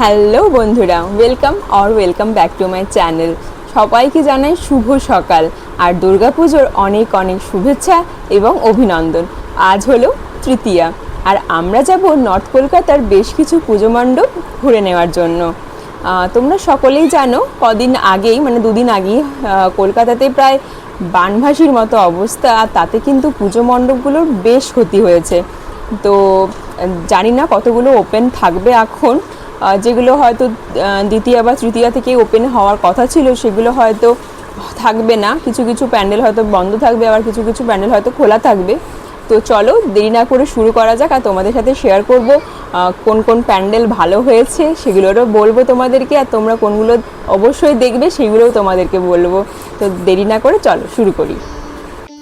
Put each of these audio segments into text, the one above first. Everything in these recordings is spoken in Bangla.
হ্যালো বন্ধুরা welcome or welcome back to my channel সবাইকে জানাই শুভ সকাল আর দুর্গাপুজোর অনেক অনেক শুভেচ্ছা এবং অভিনন্দন। আজ হলো তৃতীয়া আর আমরা যাব নর্থ কলকাতার বেশ কিছু পুজো মণ্ডপ ঘুরে নেওয়ার জন্য। তোমরা সকলেই জানো কদিন আগেই মানে দুদিন আগেই কলকাতাতে প্রায় বানভাসির মতো অবস্থা আর তাতে কিন্তু পুজো মণ্ডপগুলোর বেশ ক্ষতি হয়েছে। তো, জানি না কতগুলো ওপেন থাকবে এখন যেগুলো হয়তো দ্বিতীয় বা তৃতীয়া থেকে ওপেন হওয়ার কথা ছিল, সেগুলো হয়তো থাকবে না। কিছু কিছু প্যান্ডেল হয়তো বন্ধ থাকবে, আবার কিছু কিছু প্যান্ডেল হয়তো খোলা থাকবে। তো চলো, দেরি না করে শুরু করা যাক আর তোমাদের সাথে শেয়ার করব কোন কোন প্যান্ডেল ভালো হয়েছে, সেগুলোরও বলব তোমাদেরকে, আর তোমরা কোনগুলো অবশ্যই দেখবে, সেগুলোও তোমাদেরকে বলব। তো দেরি না করে চলো, শুরু করি।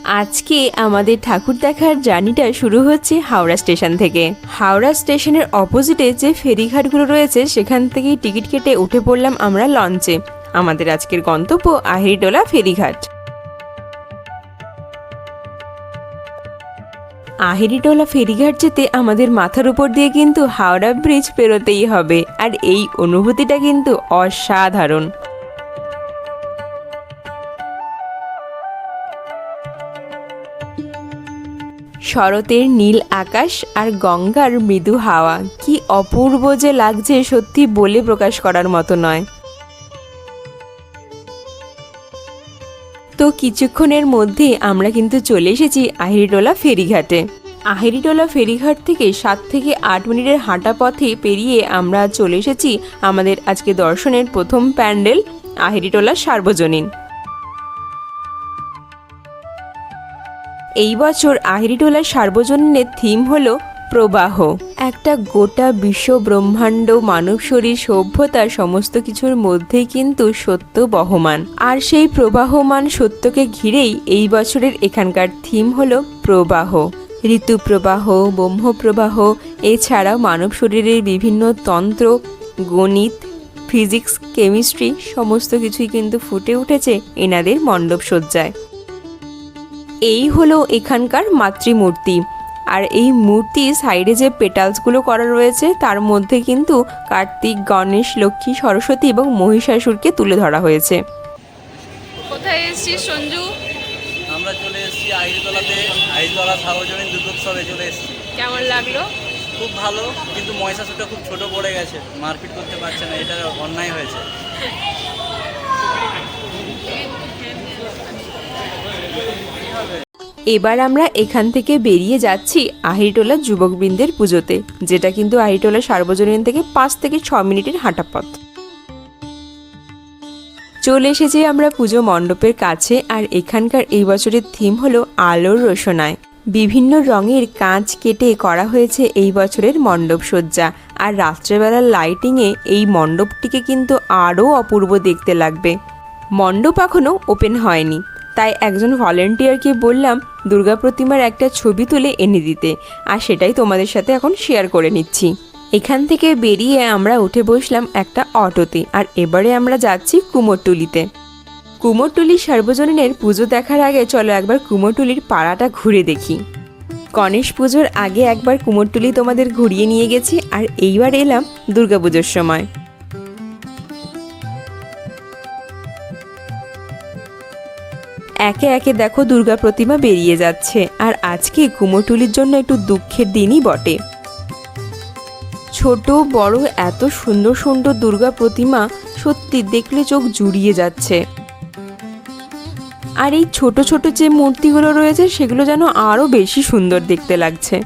আজকে আমাদের ঠাকুর দেখার জার্নিটা শুরু হচ্ছে হাওড়া স্টেশন থেকে। হাওড়া স্টেশনের অপোজিটে যে ফেরিঘাটগুলো রয়েছে, সেখান থেকেই টিকিট কেটে উঠে পড়লাম আমরা লঞ্চে। আমাদের আজকের গন্তব্য আহিরিটোলা ফেরিঘাট। আহিরিটোলা ফেরিঘাট যেতে আমাদের মাথার উপর দিয়ে কিন্তু হাওড়া ব্রিজ পেরোতেই হবে। আর এই অনুভূতিটা কিন্তু অসাধারণ। শরতের নীল আকাশ আর গঙ্গার মৃদু হাওয়া। কি অপূর্ব যে লাগছে সত্যি বলে প্রকাশ করার মতো নয়। তো কিছুক্ষণের মধ্যে আমরা কিন্তু চলে এসেছি আহিরিটোলা ফেরিঘাটে। আহিরিটোলা ফেরিঘাট থেকে সাত থেকে আট মিনিটের হাঁটা পথে পেরিয়ে আমরা চলে এসেছি আমাদের আজকে দর্শনের প্রথম প্যান্ডেল, আহিরিটোলা সার্বজনীন। এই বছর আহিরিটোলা সার্বজনীনের থিম হলো প্রবাহ। একটা গোটা বিশ্ব ব্রহ্মাণ্ড মানব শরীর সভ্যতার সমস্ত কিছুর মধ্যেই কিন্তু সত্য বহমান। আর সেই প্রবাহমান সত্যকে ঘিরেই এই বছরের এখানকার থিম হলো প্রবাহ। ঋতু প্রবাহ, ব্রহ্ম প্রবাহ, এছাড়াও মানব শরীরের বিভিন্ন তন্ত্র, গণিত, ফিজিক্স, কেমিস্ট্রি সমস্ত কিছুই কিন্তু ফুটে উঠেছে এনাদের মণ্ডপ সজ্জায় এই হলো এখানকার মাতৃমূর্তি। আর এই মূর্তি সাইডে যে পেটালসগুলো করা রয়েছে তার মধ্যে কিন্তু কার্তিক গণেশ লক্ষ্মী সরস্বতী এবং মহিষাসুরকে তুলে ধরা হয়েছে। কোথায় এসেছিস সঞ্জু? আমরা চলে এসেছি সার্বজনীন দুর্গোৎসবে চলে এসেছি। কেমন লাগল? খুব ভালো কিন্তু মহিষাসুরটা খুব ছোট পড়ে গেছে। মারপিট করতে পারছে না এটা অন্যায় হয়েছে। এবার আমরা এখান থেকে বেরিয়ে যাচ্ছি আহিরটোলা যুবকবৃন্দের পুজোতে, যেটা কিন্তু আহিরটোলা সার্বজনীন থেকে পাঁচ থেকে ছ মিনিটের হাঁটা পথ চলে এসেছি আমরা পুজো মণ্ডপের কাছে, আর এখানকার এই বছরের থিম হলো আলোর রোশনায়। বিভিন্ন রঙের কাঁচ কেটে করা হয়েছে এই বছরের মণ্ডপ সজ্জা, আর রাত্রেবেলার লাইটিংয়ে এই মণ্ডপটিকে কিন্তু আরও অপূর্ব দেখতে লাগবে। মণ্ডপ এখনও ওপেন হয়নি। তাই একজন ভলেন্টিয়ারকে বললাম, দুর্গা প্রতিমার একটা ছবি তুলে এনে দিতে, আর সেটাই তোমাদের সাথে এখন শেয়ার করে নিচ্ছি। এখান থেকে বেরিয়ে আমরা উঠে বসলাম একটা অটোতে, আর এবারে আমরা যাচ্ছি কুমোরটুলিতে। কুমোরটুলি সার্বজনীনের পুজো দেখার আগে চলো একবার কুমোরটুলির পাড়াটা ঘুরে দেখি। গণেশ পুজোর আগে একবার কুমোরটুলি তোমাদের ঘুরিয়ে নিয়ে গেছি, আর এইবার এলাম দুর্গাপুজোর সময়। একে একে দেখো দুর্গা প্রতিমা বেরিয়ে যাচ্ছে, আর আজকে কুমোরটুলির জন্য একটু দুঃখের দিনই বটে। ছোট, বড়, এত সুন্দর সুন্দর দুর্গা প্রতিমা সত্যি দেখলে চোখ জুড়িয়ে যাচ্ছে। আর এই ছোট ছোট যে মূর্তিগুলো রয়েছে, সেগুলো যেন আরও বেশি সুন্দর দেখতে লাগছে।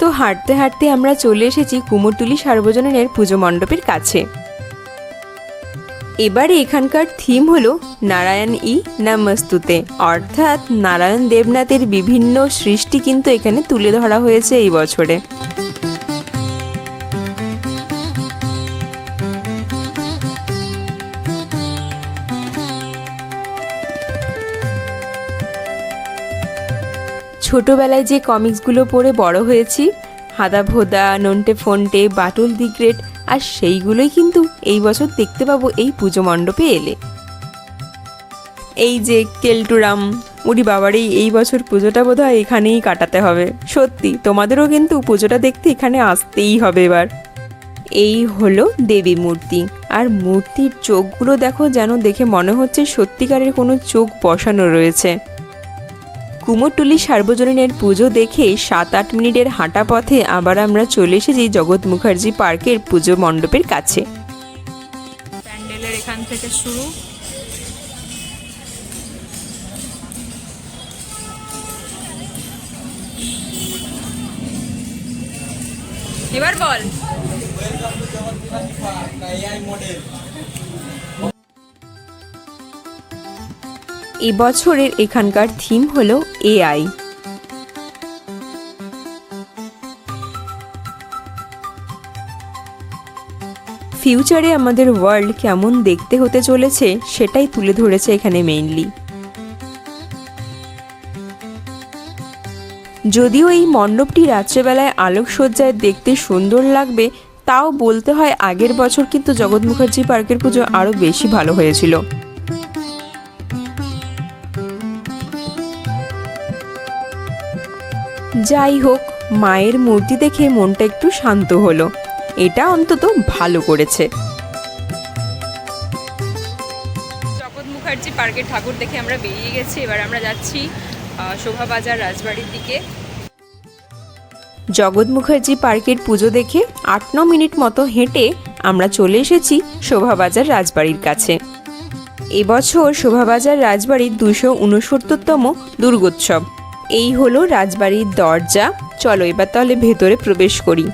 তো হাঁটতে হাঁটতে আমরা চলে এসেছি কুমোরটুলি সার্বজনীনের পুজো মণ্ডপের কাছে। এবারে এখানকার থিম হলো নারায়ণ ই নামস্তুতে। অর্থাৎ নারায়ণ দেবনাথের বিভিন্ন সৃষ্টি কিন্তু এখানে তুলে ধরা হয়েছে এই বছরে। ছোটবেলায় যে কমিক্সগুলো পড়ে বড় হয়েছি হাদা ভোদা নন্টে ফন্টে, বাটুল দি গ্রেট আর সেইগুলোই কিন্তু এই বছর দেখতে পাবো এই পুজো মণ্ডপে এলে। এই যে কেলটুরাম, উরি বাবারই এই বছর পুজোটা বোধ হয় এখানেই কাটাতে হবে। সত্যি, তোমাদেরও কিন্তু পুজোটা দেখতে এখানে আসতেই হবে এবার। এই হলো দেবী মূর্তি। আর মূর্তির চোখগুলো দেখো যেন দেখে মনে হচ্ছে সত্যিকারের কোনো চোখ বসানো রয়েছে। কুমোরটুলি সার্বজনীনের পুজো দেখে সাত আট মিনিটের হাঁটা পথে আবার আমরা চলে এসেছি জগৎ মুখার্জি পার্কের পুজো মণ্ডপের কাছে। প্যান্ডেলের এখান থেকে শুরু। এবার বল। এবছরের এখানকার থিম হলো এআই ফিউচারে আমাদের ওয়ার্ল্ড কেমন দেখতে হতে চলেছে, সেটাই তুলে ধরেছে এখানে মেইনলি যদিও এই মণ্ডপটি রাত্রেবেলায় আলোকসজ্জায় দেখতে সুন্দর লাগবে, তাও বলতে হয় আগের বছর কিন্তু জগৎ মুখার্জি পার্কের পুজো আরও বেশি ভালো হয়েছিল। যাই হোক মায়ের মূর্তি দেখে মনটা একটু শান্ত হলো। এটা অন্তত ভালো করেছে। জগৎ মুখার্জি পার্কের ঠাকুর দেখে আমরা বেরিয়ে গেছি। এবার আমরা যাচ্ছি শোভাবাজার রাজবাড়ির দিকে। জগৎ মুখার্জি পার্কের পুজো দেখে আট ন মিনিট মতো হেঁটে আমরা চলে এসেছি শোভাবাজার রাজবাড়ির কাছে। এবছর শোভাবাজার রাজবাড়ির দুশো উনসত্তরতম দুর্গোৎসব। এই হলো রাজবাড়ির দরজা। চলো এবার তাহলে ভেতরে প্রবেশ করি।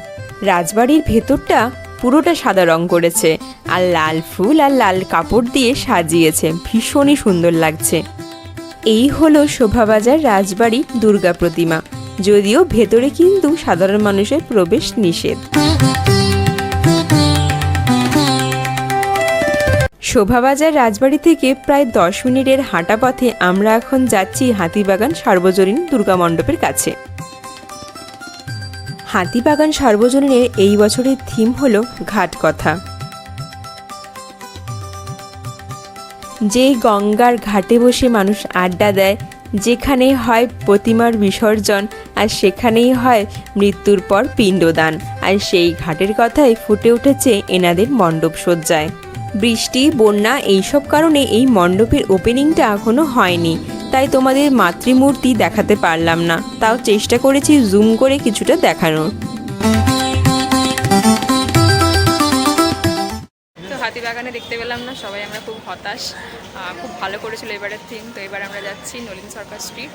রাজবাড়ির ভেতরটা পুরোটা সাদা রং করেছে আর লাল ফুল আর লাল কাপড় দিয়ে সাজিয়েছে। ভীষণই সুন্দর লাগছে। এই হলো শোভাবাজার রাজবাড়ি দুর্গা প্রতিমা। যদিও ভেতরে কিন্তু সাধারণ মানুষের প্রবেশ নিষেধ। শোভাবাজার রাজবাড়ি থেকে প্রায় দশ মিনিটের হাঁটা পথে আমরা এখন যাচ্ছি হাতিবাগান সর্বজনীন দুর্গা মণ্ডপের কাছে। হাতিবাগান সর্বজনীনের এই বছরের থিম হল ঘাট কথা। যে গঙ্গার ঘাটে বসে মানুষ আড্ডা দেয় যেখানে হয় প্রতিমার বিসর্জন, আর সেখানেই হয় মৃত্যুর পর পিণ্ডদান, আর সেই ঘাটের কথাই ফুটে উঠেছে এনাদের মণ্ডপ সজ্জায় বৃষ্টি বন্যা এইসব কারণে এই মণ্ডপের ওপেনিংটা এখনও হয়নি। তাই তোমাদের মাতৃমূর্তি দেখাতে পারলাম না। তাও চেষ্টা করেছি জুম করে কিছুটা দেখানোর। হাতিবাগানে দেখতে পেলাম না সবাই আমরা খুব হতাশ। খুব ভালো করেছিল এবারের থিম তো এবার আমরা যাচ্ছি নলিন সরকার স্ট্রিট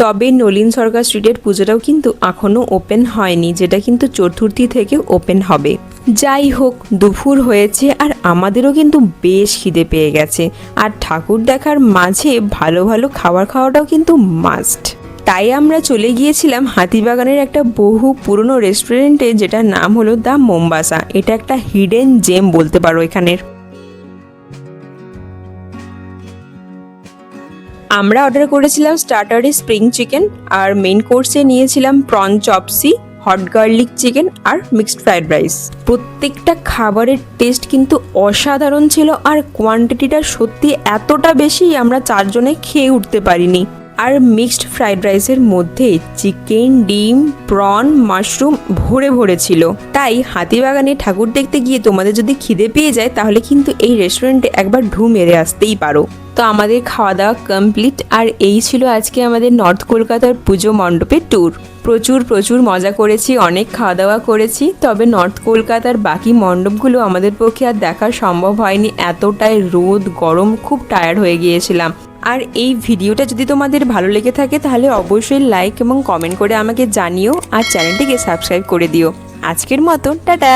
তবে নলিন সরকার স্ট্রিটের পুজোটাও কিন্তু এখনও ওপেন হয়নি যেটা কিন্তু চতুর্থী থেকে ওপেন হবে। যাই হোক, দুপুর হয়েছে আর আমাদেরও কিন্তু বেশ খিদে পেয়ে গেছে। আর ঠাকুর দেখার মাঝে ভালো ভালো খাবার খাওয়াটাও কিন্তু মাস্ট তাই আমরা চলে গিয়েছিলাম হাতিবাগানের একটা বহু পুরনো রেস্টুরেন্টে যেটার নাম হলো দ্য মোম্বাসা। এটা একটা হিডেন জেম বলতে পারো এখানের। আমরা অর্ডার করেছিলাম স্টার্টারে স্প্রিং চিকেন আর মেন কোর্সে নিয়েছিলাম prawn chopsuey hot garlic chicken আর মিক্সড ফ্রাইড রাইস প্রত্যেকটা খাবারের টেস্ট কিন্তু অসাধারণ ছিল আর কোয়ান্টিটিটা সত্যি এতটা বেশি আমরা চারজনে খেয়ে উঠতে পারিনি। আর মিক্সড ফ্রাইড রাইসের মধ্যে চিকেন, ডিম, প্রন, মাশরুম ভরে ভরে ছিল। তাই হাতিবাগানে ঠাকুর দেখতে গিয়ে তোমাদের যদি খিদে পেয়ে যায়, তাহলে কিন্তু এই রেস্টুরেন্টে একবার ঢু মেরে আসতেই পারো। তো আমাদের খাওয়া দাওয়া কমপ্লিট আর এই ছিল আজকে আমাদের নর্থ কলকাতার পুজো মণ্ডপের ট্যুর প্রচুর প্রচুর মজা করেছি, অনেক খাওয়া দাওয়া করেছি, তবে নর্থ কলকাতার বাকি মণ্ডপগুলো আমাদের পক্ষে আর দেখা সম্ভব হয়নি। এতটাই রোদ, গরম, খুব টায়ার্ড হয়ে গিয়েছিলাম। আর এই ভিডিওটা যদি তোমাদের ভালো লেগে থাকে, তাহলে অবশ্যই লাইক এবং কমেন্ট করে আমাকে জানিও আর চ্যানেলটিকে সাবস্ক্রাইব করে দিও। আজকের মতো, টাটা!